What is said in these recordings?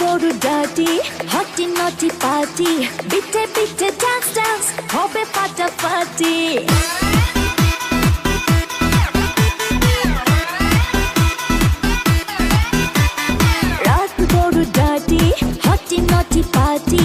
Dirty হটি নটি পাটি, পিঠে পিঠে ডান্স ডান্স হবে ফাটাফাটি। রাত বড় ডার্টি হটি নটি পার্টি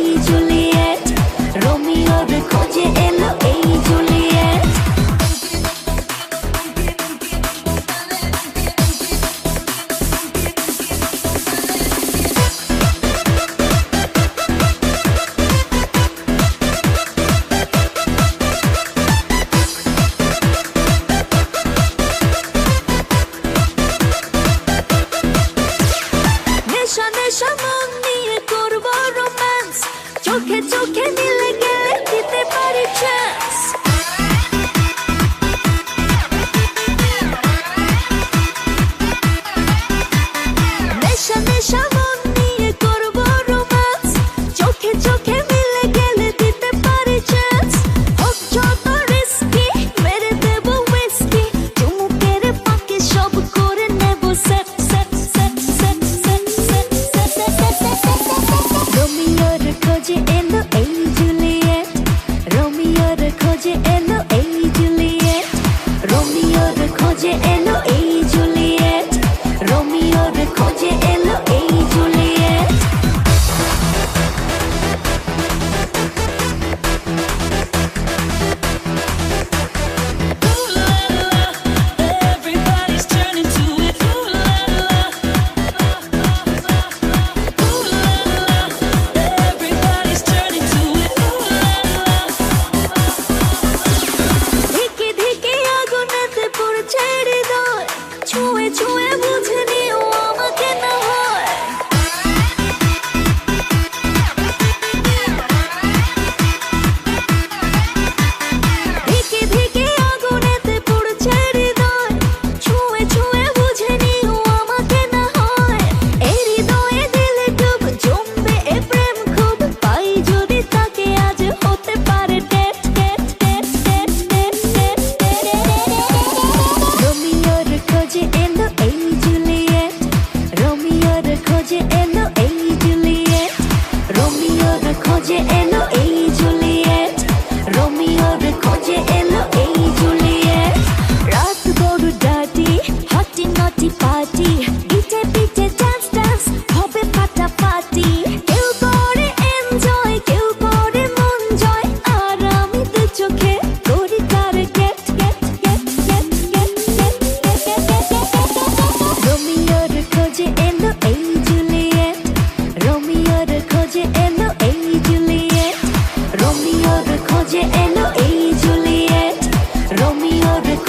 ジへの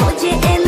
मुझे